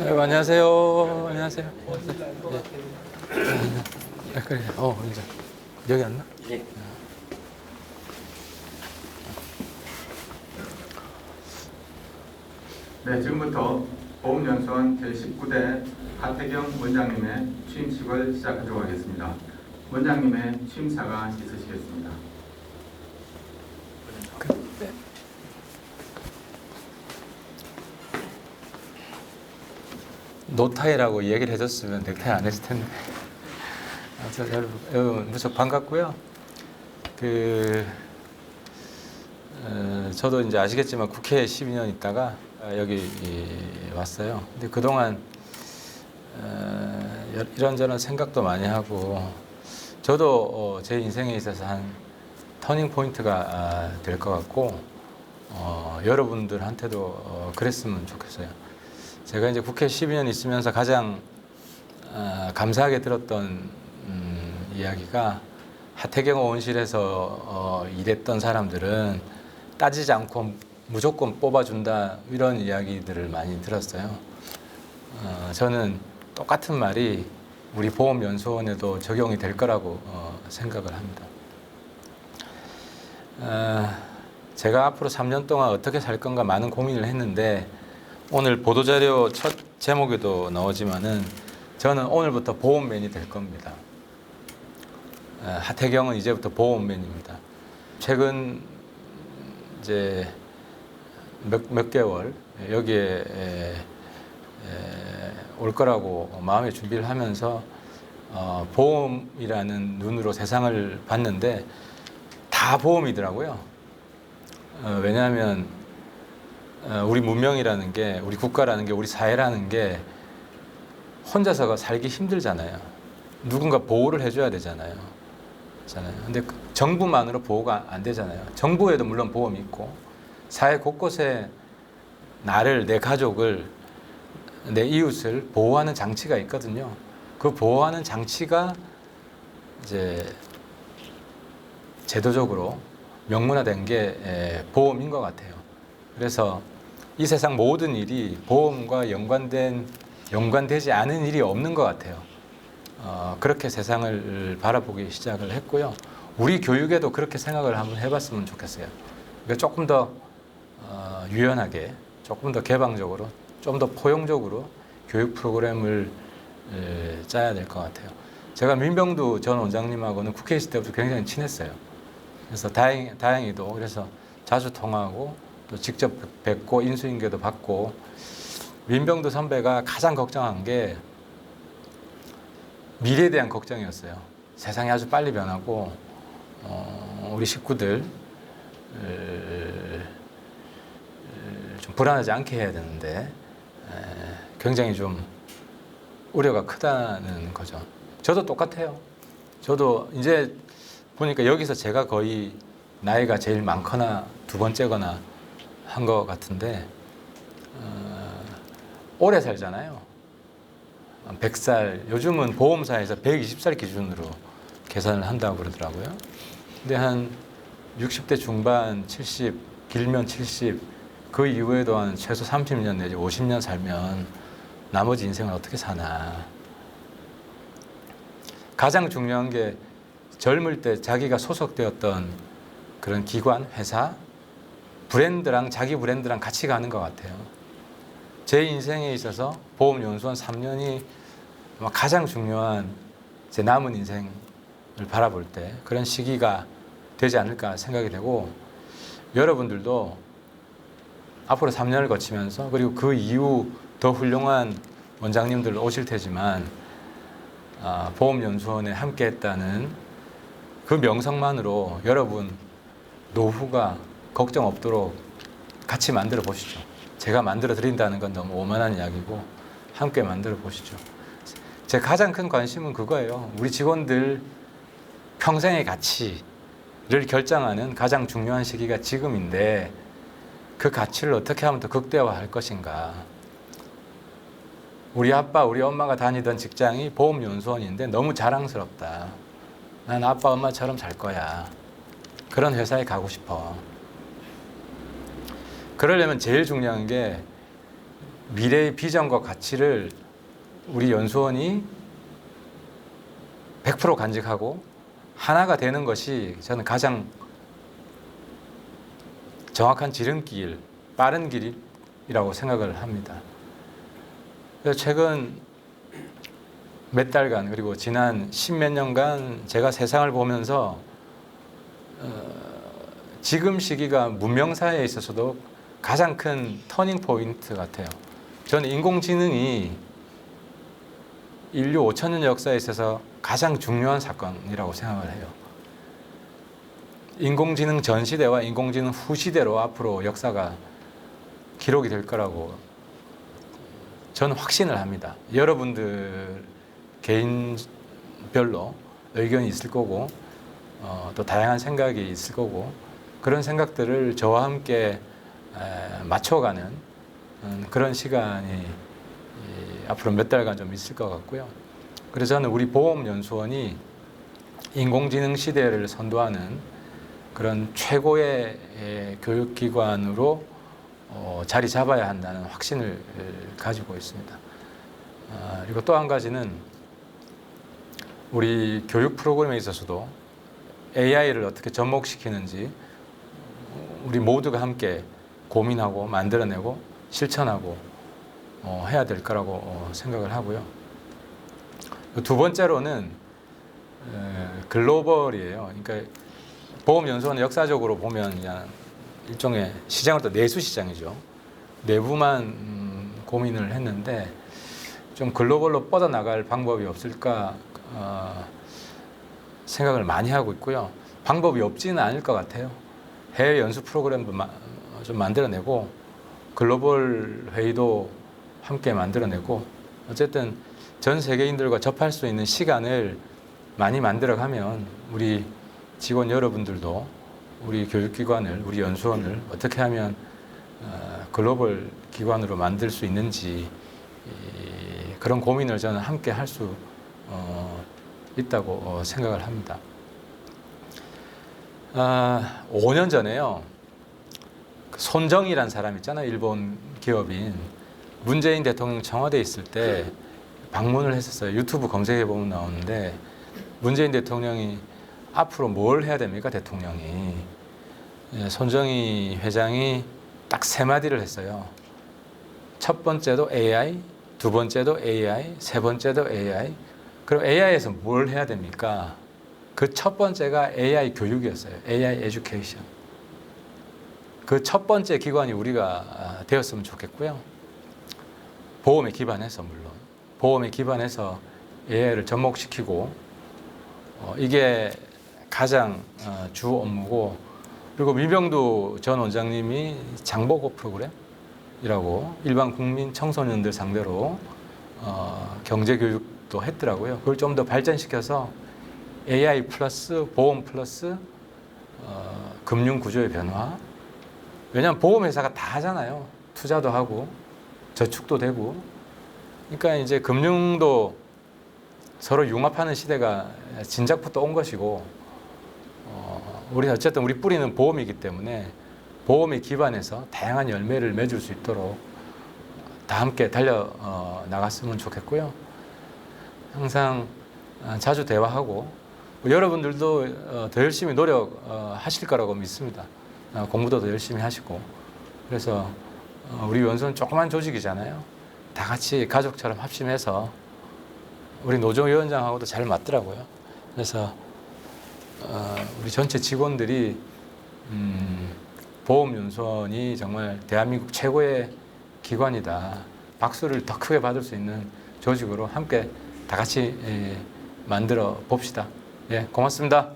안녕하세요. 안녕하세요. 예. 아, 그래. 어, 이제 여기 왔나? 예. 네, 지금부터 보험연수원 제19대 하태경 원장님의 취임식을 시작하도록 하겠습니다. 원장님의 취임사가 있으시겠습니다. 노타이라고 얘기를 해줬으면 넥타이 안 했을 텐데. 아무튼 여러분, 무척 반갑고요. 그 어, 저도 이제 아시겠지만 국회에 12년 있다가 아, 여기 이, 왔어요. 근데 그동안 어, 여- 이런저런 생각도 많이 하고 저도 어, 제 인생에 있어서 한 터닝 포인트가 아, 될것 같고 어, 여러분들한테도 어, 그랬으면 좋겠어요. 제가 이제 국회 12년 있으면서 가장 어, 감사하게 들었던 음, 이야기가 하태경 의원실에서 어, 일했던 사람들은 따지지 않고 무조건 뽑아준다 이런 이야기들을 많이 들었어요. 어, 저는 똑같은 말이 우리 보험연수원에도 적용이 될 거라고 어, 생각을 합니다. 어, 제가 앞으로 3년 동안 어떻게 살 건가 많은 고민을 했는데 오늘 보도자료 첫 제목에도 나오지만은 저는 오늘부터 보험맨이 될 겁니다. 어, 하태경은 이제부터 보험맨입니다. 최근 이제 몇, 몇 개월 여기에 에, 에, 올 거라고 마음의 준비를 하면서 어, 보험이라는 눈으로 세상을 봤는데 다 보험이더라고요. 어, 왜냐하면 어, 우리 문명이라는 게 우리 국가라는 게 우리 사회라는 게 혼자서가 살기 힘들잖아요. 누군가 보호를 해줘야 되잖아요. 잖아요. 근데 그 정부만으로 보호가 안 되잖아요. 정부에도 물론 보험이 있고 사회 곳곳에 나를 내 가족을 내 이웃을 보호하는 장치가 있거든요. 그 보호하는 장치가 이제 제도적으로 명문화된 게 에, 보험인 것 같아요. 그래서 이 세상 모든 일이 보험과 연관된 연관되지 않은 일이 없는 것 같아요. 어, 그렇게 세상을 바라보기 시작을 했고요. 우리 교육에도 그렇게 생각을 한번 해봤으면 좋겠어요. 그러니까 조금 더 어, 유연하게, 조금 더 개방적으로, 좀 더 포용적으로 교육 프로그램을 에, 짜야 될 것 같아요. 제가 민병두 전 원장님하고는 국회 있을 때부터 굉장히 친했어요. 그래서 다행, 다행히도 그래서 자주 통화하고 또 직접 뵙고 인수인계도 받고 민병두 선배가 가장 걱정한 게 미래에 대한 걱정이었어요. 세상이 아주 빨리 변하고 어, 우리 식구들 좀 불안하지 않게 해야 되는데 에, 굉장히 좀 우려가 크다는 거죠. 저도 똑같아요. 저도 이제 보니까 여기서 제가 거의 나이가 제일 많거나 두 번째거나 한 것 같은데 어, 오래 살잖아요. 100살, 요즘은 보험사에서 120살 기준으로 계산을 한다고 그러더라고요. 근데 한 60대 중반, 70, 길면 70, 그 이후에도 한 최소 30년 내지 50년 살면 나머지 인생을 어떻게 사나. 가장 중요한 게 젊을 때 자기가 소속되었던 그런 기관, 회사, 브랜드랑 자기 브랜드랑 같이 가는 것 같아요. 제 인생에 있어서 보험연수원 3년이 아마 가장 중요한 제 남은 인생을 바라볼 때 그런 시기가 되지 않을까 생각이 되고 여러분들도 앞으로 3년을 거치면서 그리고 그 이후 더 훌륭한 원장님들 오실 테지만 아, 보험연수원에 함께했다는 그 명성만으로 여러분 노후가 걱정 없도록 같이 만들어 보시죠. 제가 만들어 드린다는 건 너무 오만한 이야기고 함께 만들어 보시죠. 제 가장 큰 관심은 그거예요. 우리 직원들 평생의 가치를 결정하는 가장 중요한 시기가 지금인데 그 가치를 어떻게 하면 더 극대화할 것인가. 우리 아빠, 우리 엄마가 다니던 직장이 보험연수원인데 너무 자랑스럽다. 난 아빠, 엄마처럼 살 거야. 그런 회사에 가고 싶어. 그러려면 제일 중요한 게 미래의 비전과 가치를 우리 연수원이 100% 간직하고 하나가 되는 것이 저는 가장 정확한 지름길, 빠른 길이라고 생각을 합니다. 그래서 최근 몇 달간 그리고 지난 십몇 년간 제가 세상을 보면서 어, 지금 시기가 문명사회에 있어서도 가장 큰 터닝 포인트 같아요. 저는 인공지능이 인류 5천 년 역사에 있어서 가장 중요한 사건이라고 생각을 해요. 인공지능 전 시대와 인공지능 후 시대로 앞으로 역사가 기록이 될 거라고 저는 확신을 합니다. 여러분들 개인별로 의견이 있을 거고 어, 또 다양한 생각이 있을 거고 그런 생각들을 저와 함께 에, 맞춰가는 음, 그런 시간이 이, 앞으로 몇 달간 좀 있을 것 같고요. 그래서 저는 우리 보험연수원이 인공지능 시대를 선도하는 그런 최고의 에, 교육기관으로 어, 자리 잡아야 한다는 확신을 에, 가지고 있습니다. 아, 그리고 또 한 가지는 우리 교육 프로그램에 있어서도 AI를 어떻게 접목시키는지 우리 모두가 함께 고민하고 만들어내고 실천하고 어, 해야 될 거라고 어, 생각을 하고요. 두 번째로는 에, 글로벌이에요. 그러니까 보험연수원은 역사적으로 보면 일종의 시장은 또 내수 시장이죠. 내부만 음, 고민을 했는데 좀 글로벌로 뻗어나갈 방법이 없을까 어, 생각을 많이 하고 있고요. 방법이 없지는 않을 것 같아요. 해외 연수 프로그램도 마- 좀 만들어내고 글로벌 회의도 함께 만들어내고 어쨌든 전 세계인들과 접할 수 있는 시간을 많이 만들어가면 우리 직원 여러분들도 우리 교육기관을 우리 연수원을 어떻게 하면 어, 글로벌 기관으로 만들 수 있는지 이, 그런 고민을 저는 함께 할수 어, 있다고 어, 생각을 합니다. 아, 5년 전에요. 그 손정이란 사람 있잖아요. 일본 기업인 문재인 대통령 청와대에 있을 때 방문을 했었어요. 유튜브 검색해 보면 나오는데 문재인 대통령이 앞으로 뭘 해야 됩니까? 대통령이 예, 손정희 회장이 딱 세 마디를 했어요. 첫 번째도 AI, 두 번째도 AI, 세 번째도 AI. 그럼 AI에서 뭘 해야 됩니까? 그 첫 번째가 AI 교육이었어요. AI 에듀케이션. 그 첫 번째 기관이 우리가 아, 되었으면 좋겠고요. 보험에 기반해서 물론 보험에 기반해서 AI를 접목시키고 어, 이게 가장 어, 주 업무고 그리고 민병두 전 원장님이 장보고 프로그램이라고 일반 국민 청소년들 상대로 어, 경제 교육도 했더라고요. 그걸 좀 더 발전시켜서 AI 플러스 보험 플러스 어, 금융 구조의 변화. 왜냐하면 보험 회사가 다 하잖아요. 투자도 하고 저축도 되고. 그러니까 이제 금융도 서로 융합하는 시대가 진작부터 온 것이고 어, 우리 어쨌든 우리 뿌리는 보험이기 때문에 보험에 기반해서 다양한 열매를 맺을 수 있도록 다 함께 달려 어, 나갔으면 좋겠고요. 항상 어, 자주 대화하고 여러분들도 어, 더 열심히 노력하실 거라고 믿습니다. 어, 공부도 더 열심히 하시고 그래서 어, 우리 연수는 조그만 조직이잖아요. 다 같이 가족처럼 합심해서 우리 노조위원장하고도 잘 맞더라고요. 그래서 어, 우리 전체 직원들이 음, 보험연수원이 정말 대한민국 최고의 기관이다. 박수를 더 크게 받을 수 있는 조직으로 함께 다 같이 예, 만들어 봅시다. 예, 고맙습니다.